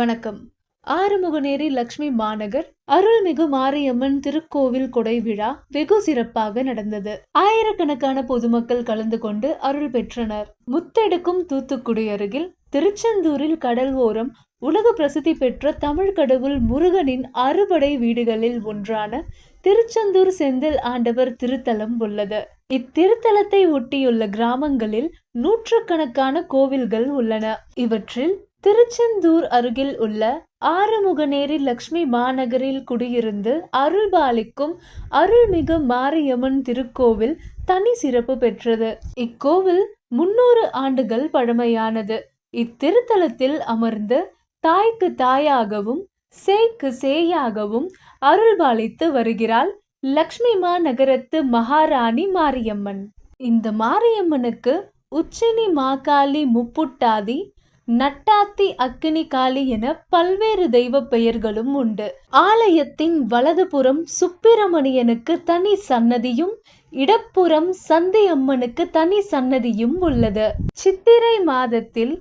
வணக்கம். ஆறுமுகநேரி லக்ஷ்மி மாநகர் அருள்மிகு மாரியம்மன் திருக்கோவில் கொடை விழா வெகு சிறப்பாக நடந்தது. ஆயிரக்கணக்கான பொதுமக்கள் கலந்து கொண்டு அருள் பெற்றனர். முத்தெடுக்கும் தூத்துக்குடி அருகில் திருச்செந்தூரில் கடல் ஓரம் உலக பிரசித்தி பெற்ற தமிழ் கடவுள் முருகனின் அறுபடை வீடுகளில் ஒன்றான திருச்செந்தூர் செந்தில் ஆண்டவர் திருத்தலம் உள்ளது. இத்திருத்தலத்தை ஒட்டியுள்ள கிராமங்களில் நூற்றுக்கணக்கான கோவில்கள் உள்ளன. இவற்றில் திருச்செந்தூர் அருகில் உள்ள ஆறுமுகநேரி லக்ஷ்மி மாநகரில் குடியிருந்து அருள்பாலிக்கும் அருள்மிகு மாரியம்மன் திருக்கோவில் தனி சிறப்பு பெற்றது. இக்கோவில் முன்னூறு ஆண்டுகள் பழமையானது. இத்திருத்தலத்தில் அமர்ந்து தாய்க்கு தாயாகவும் சேய்க்கு சேயாகவும் அருள்பாலித்து வருகிறாள் லக்ஷ்மி மாநகரத்து மகாராணி மாரியம்மன். இந்த மாரியம்மனுக்கு உச்சினி மாகாளி முப்புட்டாதி நட்டாத்தி அக்கினி காளி என பல்வேறு தெய்வ பெயர்களும் உண்டு. ஆலயத்தின் வலதுபுறம் சுப்பிரமணியனுக்கு தனி சன்னதியும் இடப்புறம் சந்தி அம்மனுக்கு தனி சன்னதியும் உள்ளது. சித்திரை மாதத்தில்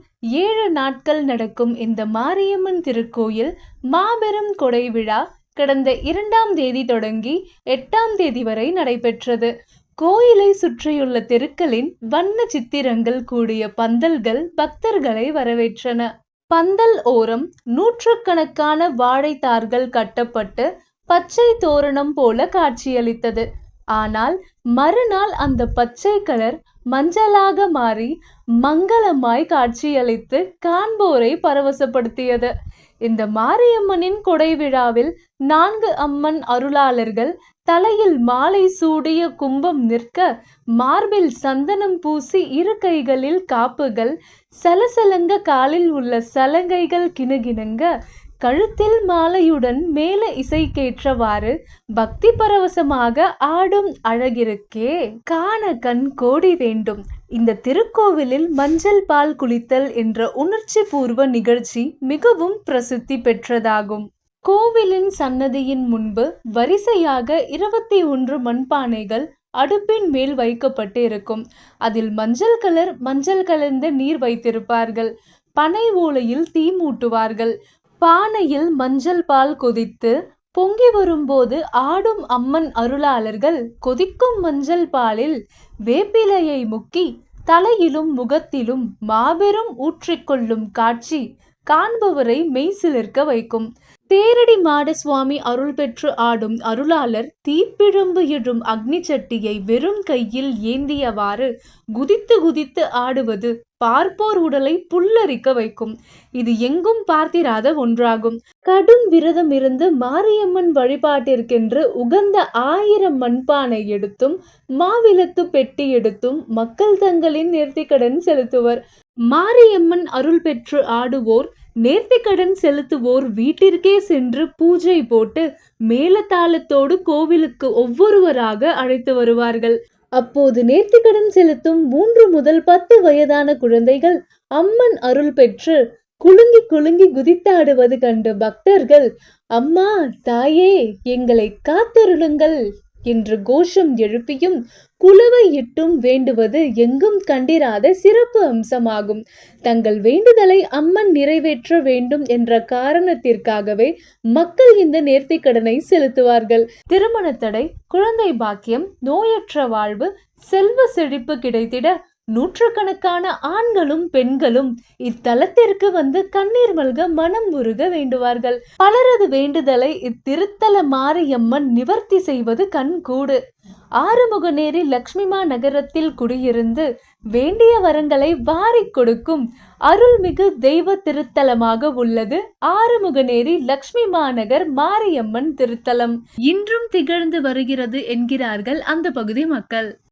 ஏழு நாட்கள் நடக்கும் இந்த மாரியம்மன் திருக்கோயில் மாபெரும் கொடை விழா கடந்த இரண்டாம் தேதி தொடங்கி எட்டாம் தேதி வரை நடைபெற்றது. கோயிலை சுற்றியுள்ள தெருக்களின் வண்ண சித்திரங்கள் கூடிய பந்தல்கள் பக்தர்களை வரவேற்றன. பந்தல் ஓரம் நூற்றுக்கணக்கான வாழைத்தார்கள் கட்டப்பட்டு பச்சை தோரணம் போல காட்சியளித்தது. ஆனால் மறுநாள் அந்த பச்சை கலர் மஞ்சளாக மாறி மங்களமாய் காட்சியளித்து காண்போரை பரவசப்படுத்தியது. இந்த மாரியம்மனின் கொடை விழாவில் நான்கு அம்மன் அருளாளர்கள் தலையில் மாலை சூடிய கும்பம் நிற்க மார்பில் சந்தனம் பூசி இரு கைகளில் காப்புகள் சலசலங்க காலில் உள்ள சலங்கைகள் கிணுகிணுங்க. கழுத்தில் மாலையுடன் மேல இசைக்கேற்றவாறு பக்தி பரவசமாக ஆடும் அழகிருக்கே. காண கண் கோடி வேண்டும். இந்த திருக்கோவிலில் மஞ்சள் பால் குளித்தல் என்ற உணர்ச்சி பூர்வ நிகழ்ச்சி மிகவும் பிரசித்தி பெற்றதாகும். கோவிலின் சன்னதியின் முன்பு வரிசையாக இருபத்தி ஒன்று மண்பானைகள் அடுப்பின் மேல் வைக்கப்பட்டு இருக்கும் அதில் மஞ்சள் கலர் மஞ்சள் கலந்த நீர் வைத்திருப்பார்கள். பனை ஓலையில் தீ மூட்டுவார்கள். பானையில் மஞ்சள் பால் கொதித்து பொங்கி வரும்போது ஆடும் அம்மன் அருளாளர்கள் கொதிக்கும் மஞ்சள் பாலில் வேப்பிலையை முக்கி தலையிலும் முகத்திலும் மாபெரும் ஊற்றிக்கொள்ளும் காட்சி காண்பவரை மெய்சிலிருக்க வைக்கும். தேரடி மாட சுவாமி அருள் பெற்று ஆடும் அருளாளர் தீப்பிழம்பு இடும் அக்னி சட்டியை வெறும் கையில் ஏந்தியவாறு குதித்து குதித்து ஆடுவது பார்ப்போர் உடலை புல்லரிக்க வைக்கும். இது எங்கும் பார்த்திராத ஒன்றாகும். கடும் விரதம் இருந்து மாரியம்மன் வழிபாட்டிற்கென்று உகந்த ஆயிரம் மண்பானை எடுத்தும் மாவிளக்கு பெட்டி எடுத்தும் மக்கள் தங்களின் நேர்த்திக்கடன் செலுத்துவர். மாரியம்மன் அருள் பெற்று ஆடுவோர் நேர்த்திக்கடன் செலுத்துவோர் வீட்டிற்கே சென்று பூஜை போட்டு மேலத்தாளத்தோடு கோவிலுக்கு ஒவ்வொருவராக அழைத்து வருவார்கள். அப்போது நேர்த்திக்கடன் செலுத்தும் மூன்று முதல் பத்து வயதான குழந்தைகள் அம்மன் அருள் பெற்று குலுங்கி குலுங்கி குதித்தாடுவது கண்டு பக்தர்கள் அம்மா தாயே எங்களை காத்தருளுங்கள். என்று கோஷம் எழுப்பியும் குலவை இட்டும் வேண்டுவது எங்கும் கண்டிராத சிறப்பு அம்சமாகும். தங்கள் வேண்டுதலை அம்மன் நிறைவேற்ற வேண்டும் என்ற காரணத்திற்காகவே மக்கள் இந்த நேர்த்திக்கடனை செலுத்துவார்கள். திருமண தடை குழந்தை பாக்கியம் நோயற்ற வாழ்வு செல்வ செழிப்பு கிடைத்திட நூற்றுக்கணக்கான ஆண்களும் பெண்களும் இத்தலத்திற்கு வந்து கண்ணீர் மல்க மனம் உருக வேண்டுவார்கள். பலரது வேண்டுதலை இத்திருத்தல மாரியம்மன் நிவர்த்தி செய்வது கண்கூடு. ஆறுமுகநேரி லக்ஷ்மிமா நகரத்தில் குடியிருந்து வேண்டிய வரங்களை வாரி கொடுக்கும் அருள்மிகு தெய்வ திருத்தலமாக உள்ளது ஆறுமுகநேரி லக்ஷ்மி மாநகர் மாரியம்மன் திருத்தலம். இன்றும் திகழ்ந்து வருகிறது என்கிறார்கள் அந்த பகுதி மக்கள்.